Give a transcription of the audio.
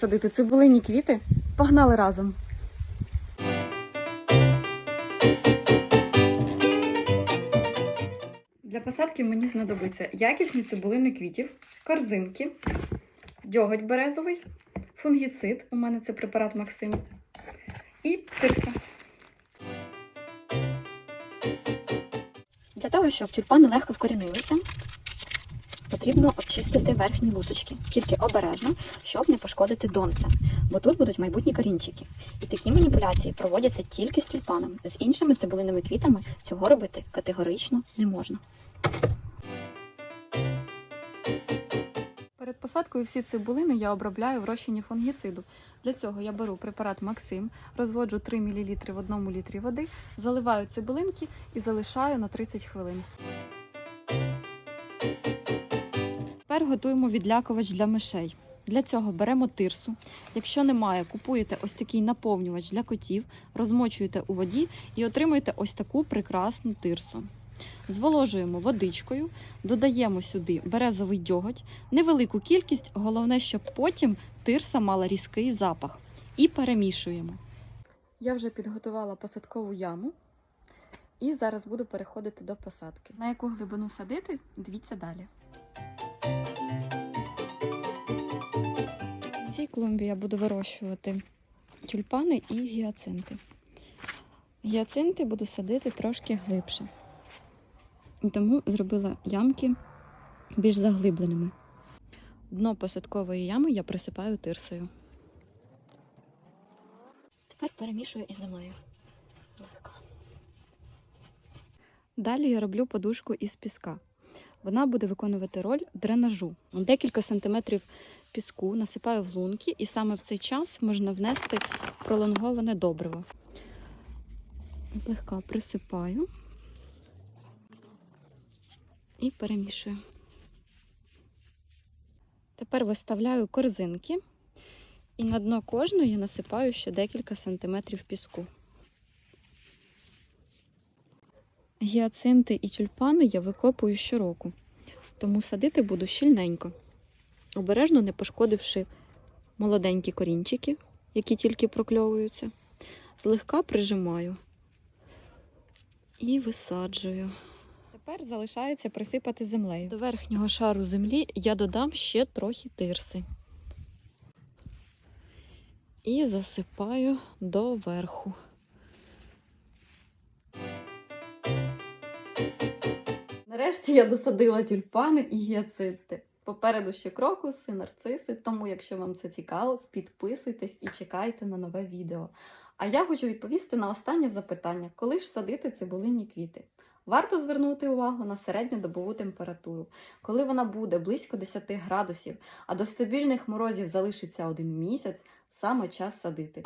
садити цибулині квіти. Погнали разом! Для посадки мені знадобиться якісні цибулини квітів, корзинки, дьоготь березовий, фунгіцид, у мене це препарат Максим, і тирса. Для того, щоб тюльпани легко вкорінилися, потрібно обчистити верхні лусочки, тільки обережно, щоб не пошкодити донце, бо тут будуть майбутні корінчики. І такі маніпуляції проводяться тільки з тюльпаном. З іншими цибулиними квітами цього робити категорично не можна. Перед посадкою всі цибулини я обробляю в розчині фунгіциду. Для цього я беру препарат Максим, розводжу 3 мл в 1 літрі води, заливаю цибулинки і залишаю на 30 хвилин. Тепер готуємо відлякувач для мишей. Для цього беремо тирсу. Якщо немає, купуєте ось такий наповнювач для котів, розмочуєте у воді і отримуєте ось таку прекрасну тирсу. Зволожуємо водичкою, додаємо сюди березовий дьоготь, невелику кількість, головне, щоб потім тирса мала різкий запах. І перемішуємо. Я вже підготувала посадкову яму і зараз буду переходити до посадки. На яку глибину садити, дивіться далі. Клумбі я буду вирощувати тюльпани і гіацинти. Гіацинти буду садити трошки глибше. Тому зробила ямки більш заглибленими. Дно посадкової ями я присипаю тирсою. Тепер перемішую із землею. Легко. Далі я роблю подушку із піска. Вона буде виконувати роль дренажу. Декілька сантиметрів піску насипаю в лунки, і саме в цей час можна внести пролонговане добриво. Злегка присипаю і перемішую. Тепер виставляю корзинки, і на дно кожної насипаю ще декілька сантиметрів піску. Гіацинти і тюльпани я викопую щороку, тому садити буду щільненько, обережно не пошкодивши молоденькі корінчики, які тільки прокльовуються. Злегка прижимаю і висаджую. Тепер залишається присипати землею. До верхнього шару землі я додам ще трохи тирси. І засипаю до верху. Нарешті я досадила тюльпани і гіацинти. Попереду ще крокуси, нарциси, тому якщо вам це цікаво, підписуйтесь і чекайте на нове відео. А я хочу відповісти на останнє запитання: коли ж садити цибулинні квіти? Варто звернути увагу на середньодобову температуру. Коли вона буде близько 10 градусів, а до стабільних морозів залишиться один місяць, саме час садити.